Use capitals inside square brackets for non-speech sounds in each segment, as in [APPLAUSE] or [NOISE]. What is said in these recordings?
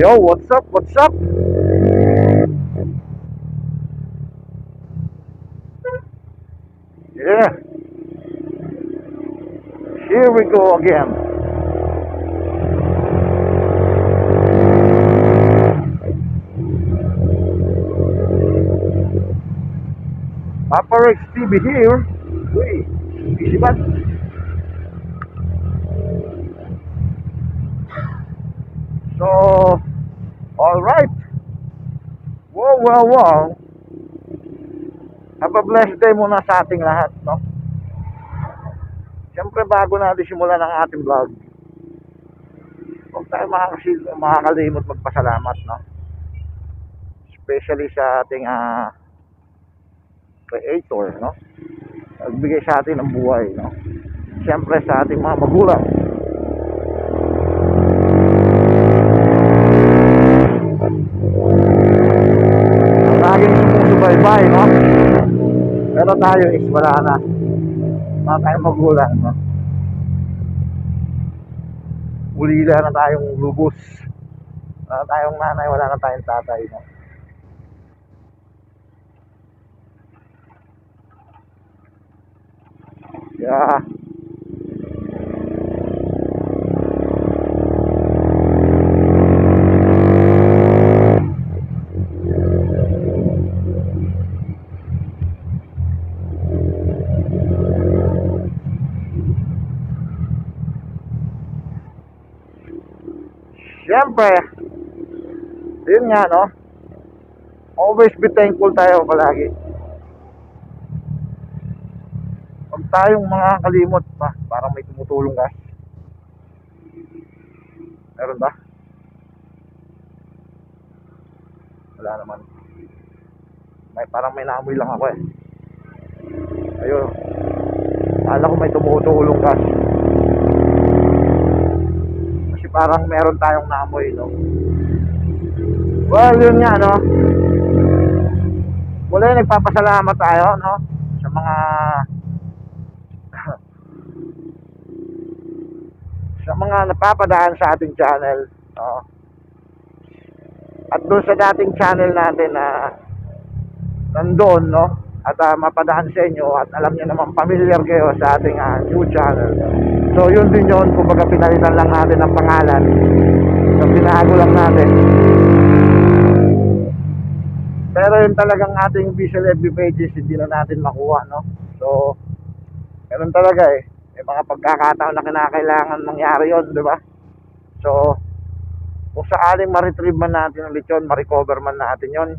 Yo, what's up? What's up? Yeah. Here we go again. Rex TV here. Uy, busy ba? Wow, wow. Have a blessed day muna sa ating lahat, no? Siyempre, bago natin simulan ang ating vlog, huwag tayo makakalimot magpasalamat, no? Especially sa ating ah, creator, no? Nagbigay sa atin ng buhay, no? Siyempre sa ating mga magulang. Tayo is wala na. Wala tayong magulang, no? Ulila na tayong lubos. Wala tayong nanay, wala na tayong tatay, no? Yeah. Siyempre, yun nga, no? Always be thankful tayo palagi. Huwag tayong mga kalimot pa, parang may tumutulong ka. Meron ba? Wala naman. May parang may naamoy lang ako eh. Ayun. Kala ko may tumutulong ka. Parang meron tayong naamoy, no? Well, yun nga, no? Muli, nagpapasalamat tayo, no? Sa mga [LAUGHS] sa mga napapadaan sa ating channel. No? At doon sa dating channel natin na nandoon, no? At ah, mapadaan sa inyo at alam niyo naman familiar kayo sa ating ah, new channel. So yun din yun, kumbaga pinalitan lang natin ang pangalan. So binago lang natin. Pero yung talagang ating visual FB pages, hindi na natin makuha, no? So, ganun talaga eh. May mga pagkakataon na kinakailangan mangyari yon, di ba? So, kung saaling ma-retrieve man natin ulit yun, ma-recover man natin eh,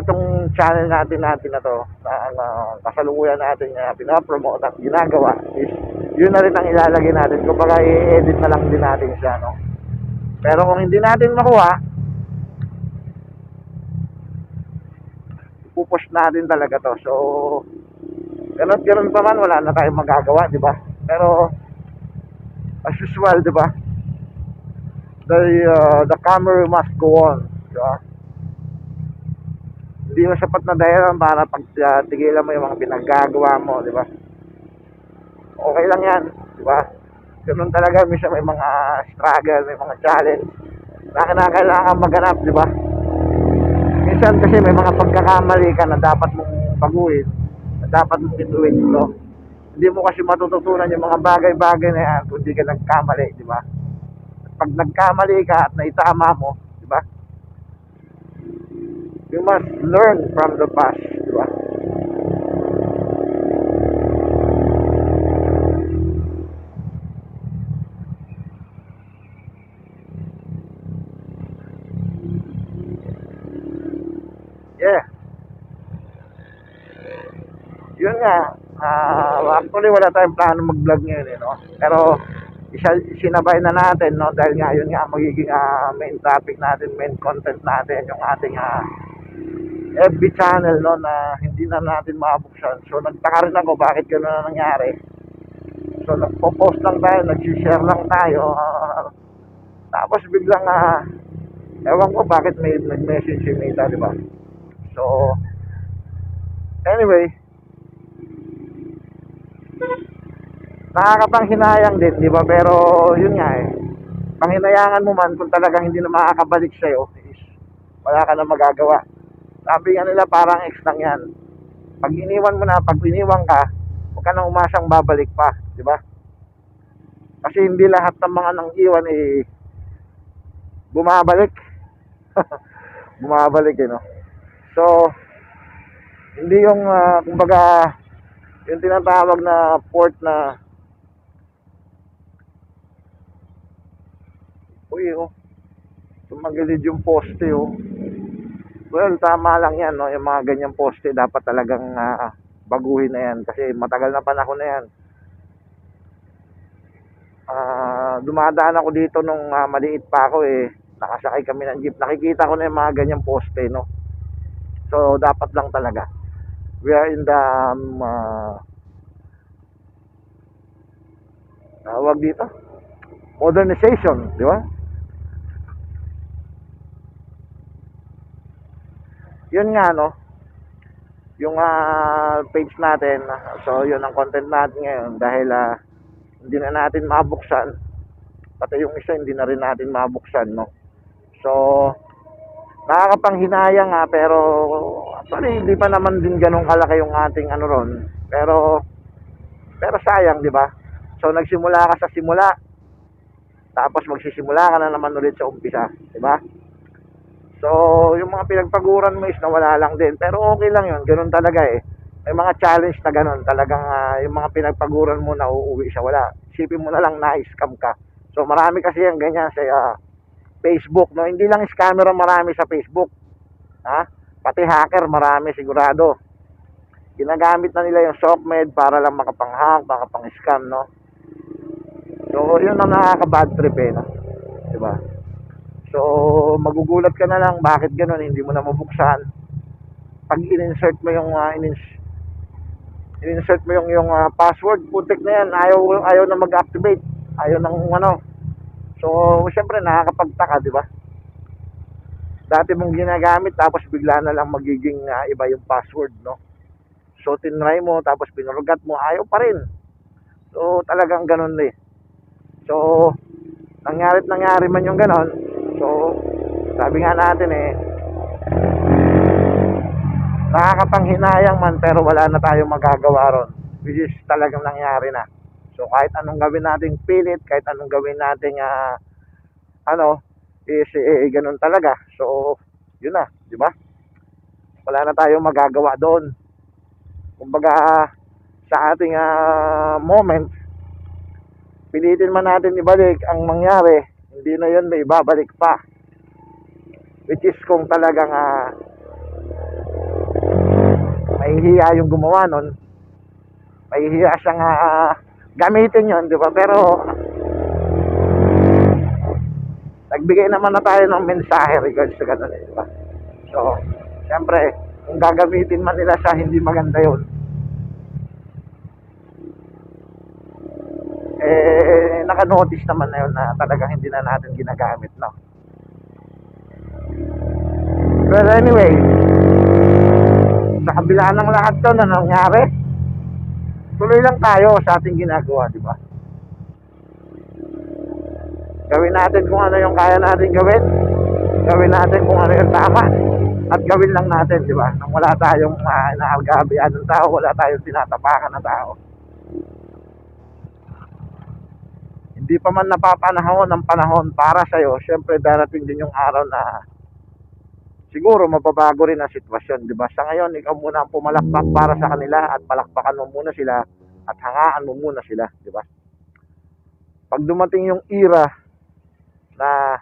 itong channel natin natin na to, na, na kasalukuyan natin na pinapromote at ginagawa, is yun na rin ang ilalagay natin. Kung baka i-edit na lang din natin siya, no? Pero kung hindi natin makuha, pupush natin talaga to. So, ganun ganun pa man, wala na tayong magagawa, di ba? Pero, as usual, di ba? The, uh, the camera must go on, di ba? Hindi mo sapat na dahilan para pag uh, tigilan mo yung mga pinagagawa mo, di ba? Okay lang yan, di ba? Ganun talaga, minsan may mga struggle, may mga challenge na kinakailangan maganap, di ba? minsan kasi may mga pagkakamali ka na dapat mong baguhin, na dapat mong ituwid, no? Hindi mo kasi matututunan yung mga bagay-bagay na yan kung di ka nagkamali, di ba? Pag nagkamali ka at naitama mo, di ba? You must learn from the past, di ba? Yeah. Yun nga, ah, actually wala tayong plano mag-vlog ngayon, eh, no? Pero isa, sinabay na natin, no? Dahil nga, yun nga, magiging ah, main topic natin, main content natin, yung ating ah, FB channel, no? Na hindi na natin mabuksan. So, nagtaka rin ako, bakit gano'n na nangyari? So, nagpo-post lang tayo, nag-share lang tayo. ah, tapos biglang, ah, ewan ko bakit may nag-message si Mita, di ba? So, anyway, nakakapang hinayang din, di ba? Pero, yun nga eh. Panginayangan mo man kung talagang hindi na makakabalik sa'yo, is wala ka na magagawa. Sabi nga nila parang ex lang yan. Pag iniwan mo na, pag iniwan ka, huwag ka nang umasang babalik pa, di ba? Kasi hindi lahat ng mga nang iwan eh bumabalik. [LAUGHS] bumabalik eh, no? So, hindi yung, ah, kumbaga, yung tinatawag na port na Uy, oh. Tumagilid yung poste, oh. Well, tama lang yan, no? Yung mga ganyang poste, dapat talagang ah, baguhin na yan. Kasi matagal na panahon na yan. Ah, dumadaan ako dito nung ah, maliit pa ako, eh. Nakasakay kami ng jeep. Nakikita ko na yung mga ganyang poste, no? So, dapat lang talaga. We are in the, um, ah, tawag dito? Modernization, di ba? Yun nga no? Yung ah, page natin so yun ang content natin ngayon dahil ah, hindi na natin mabuksan. Pati yung isa hindi na rin natin mabuksan no? So nakakapanghinayang nga pero actually hindi pa naman din ganun kalaki yung ating ano ron. Pero pero sayang di ba? So nagsimula ka sa simula. Tapos magsisimula ka na naman ulit sa umpisa di ba So, yung mga pinagpaguran mo is nawala lang din. Pero okay lang yun. Ganun talaga eh. May mga challenge na ganun. Talagang ah, yung mga pinagpaguran mo na uuwi siya. Wala. Isipin mo na lang na scam ka. So, marami kasi yung ganyan sa ah, Facebook. No? Hindi lang scammer ang marami sa Facebook. Ha? Pati hacker marami sigurado. Ginagamit na nila yung SOCMED para lang makapang-hack, makapang-scam, no? So, yun ang nakaka-bad trip eh, no? Diba? So, magugulat ka na lang bakit ganun, hindi mo na mabuksan. Pag in-insert mo yung uh, in-ins- in-insert mo yung yung ah, password, putik na yan, ayaw ayaw na mag-activate. Ayaw ng ano. So, syempre nakakapagtaka, di ba? Dati mong ginagamit tapos bigla na lang magiging ah, iba yung password, no? So, tinry mo tapos pinurugat mo, ayaw pa rin. So, talagang ganun eh. So, nangyarit nangyari man yung ganon, So, sabi nga natin eh, nakakapanghinayang man pero wala na tayong magagawa ron. Which is talagang nangyari na. So, kahit anong gawin nating pilit, kahit anong gawin nating ah, ano, is eh, ganun talaga. So, yun na, di ba? Wala na tayong magagawa doon. Kumbaga, sa ating ah, moment, pilitin man natin ibalik ang mangyari, hindi na yun may babalik pa. Which is kung talagang ah, mahihiya yung gumawa nun, mahihiya siyang ah, gamitin yun, di ba? Pero, nagbigay naman na tayo ng mensahe regards sa ganun, di ba? So, syempre, kung gagamitin man nila sa hindi maganda yun, eh, naka-notice naman na yun na talagang hindi na natin ginagamit, no? But anyway, sa kabila ng lahat to na nangyari, tuloy lang tayo sa ating ginagawa, di ba? Gawin natin kung ano yung kaya natin gawin. Gawin natin kung ano yung tama. At gawin lang natin, di ba? Nang wala tayong uh, inaagabihan ng tao, wala tayong tinatapakan ng tao. Hindi pa man napapanahon ng panahon para sa'yo, syempre darating din yung araw na siguro mababago rin ang sitwasyon, di ba? Sa ngayon, ikaw muna ang pumalakpak para sa kanila at palakpakan mo muna sila at hangaan mo muna sila, di ba? Pag dumating yung era na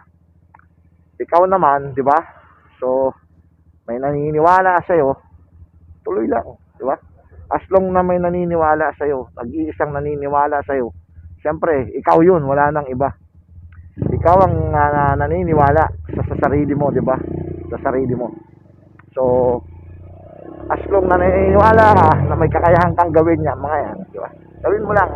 ikaw naman, di ba? So, may naniniwala sa'yo, tuloy lang, di ba? As long na may naniniwala sa'yo, nag-iisang naniniwala sa'yo, Siyempre, ikaw yun, wala nang iba. Ikaw ang uh, naniniwala sa, sa sarili mo, di ba? Sa sarili mo. So, as long na naniniwala ka na may kakayahan kang gawin niya, mga yan, di ba? Gawin mo lang.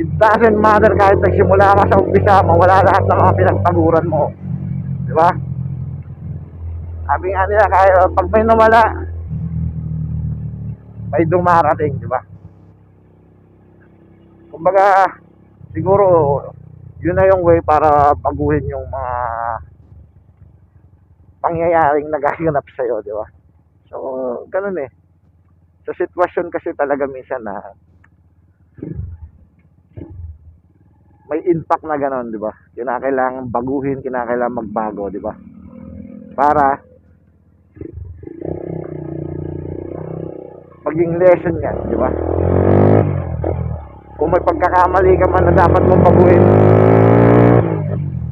It doesn't matter kahit nagsimula ka sa umpisa, mawala lahat ng mga pinagpaguran mo. Di ba? Sabi nga nila, kaya pag may nawala, may dumarating, di ba? Kumbaga, siguro, yun na yung way para baguhin yung mga pangyayaring nagaganap sa'yo, di ba? So, ganun eh. Sa sitwasyon kasi talaga minsan na may impact na ganun, di ba? Kinakailangan baguhin, kinakailangan magbago, di ba? Para maging lesson yan, di ba? Kung may pagkakamali ka man na dapat mong baguhin,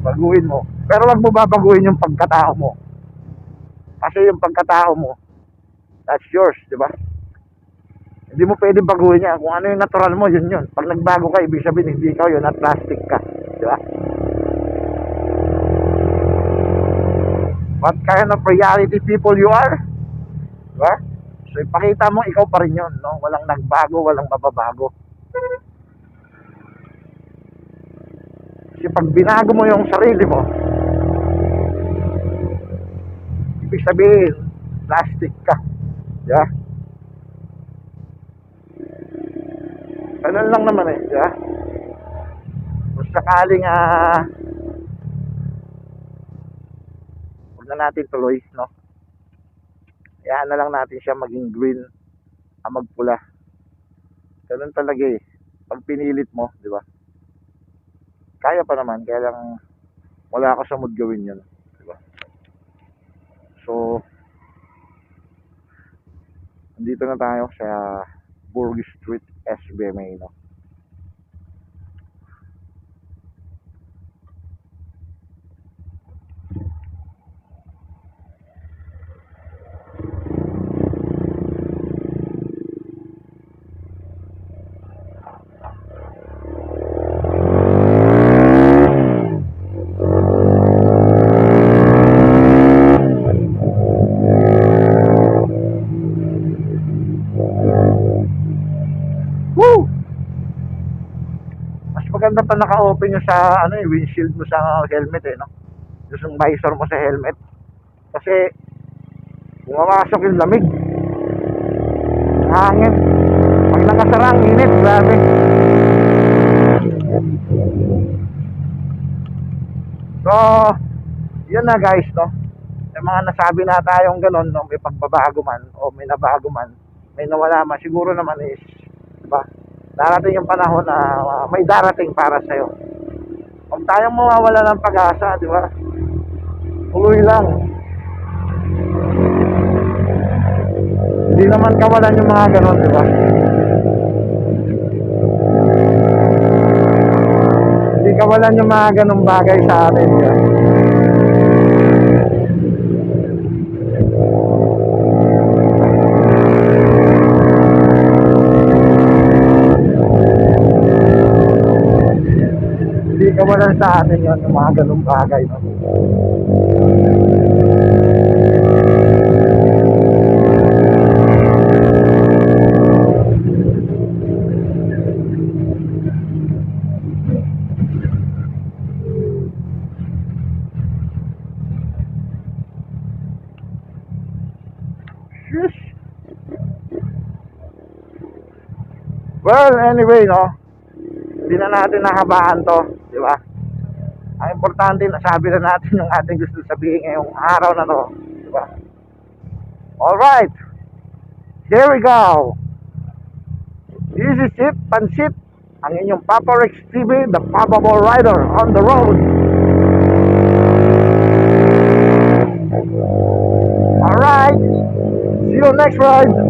baguhin mo. Pero wag mo babaguhin yung pagkatao mo. Kasi yung pagkatao mo, that's yours, di ba? Hindi mo pwede baguhin yan. Kung ano yung natural mo, yun yun. Pag nagbago ka, ibig sabihin, hindi ikaw yun at plastic ka. Di ba? What kind of reality people you are? Di ba? So, ipakita mo, ikaw pa rin yun, no? Walang nagbago, walang mababago. Kasi pag binago mo yung sarili mo, ibig sabihin, plastic ka. Ba? Ganun lang naman eh, ba? Kung sakaling ah huwag na natin tuloy, no? Hayaan na lang natin siya maging green ang magpula. Ganun talaga eh. Pag pinilit mo, di ba? Kaya pa naman, kaya lang wala ako sa mood gawin yun. Di ba? So, andito na tayo sa Burg Street, SBMA, no? Maganda pa naka-open yung sa ano eh, windshield mo sa helmet eh, no? Yung visor mo sa helmet. Kasi pumamasok yung lamig. Hangin. Pag nakasara ang init, grabe. So, yun na guys, no? May mga nasabi na tayong ganun, no? May pagbabago man o may nabago man, may nawala man, siguro naman is, diba? Darating yung panahon na uh, may darating para sa'yo. Huwag tayong mawawala ng pag-asa, di ba? Tuloy lang. Hindi naman kawalan yung mga ganon, di ba? Hindi kawalan yung mga ganong bagay sa atin, di ba? Hindi kawalan sa atin yun, yung mga ganong bagay, no? Well, anyway, no? Hindi na natin nahabaan to? Ang importante, nasabi na natin [LAUGHS] yung ating gusto sabihin ngayong araw na to, di ba? Alright! Here we go! This is it, Pansit, ang inyong Papa Rex TV, the Papa Rider on the road. Alright! See you next ride!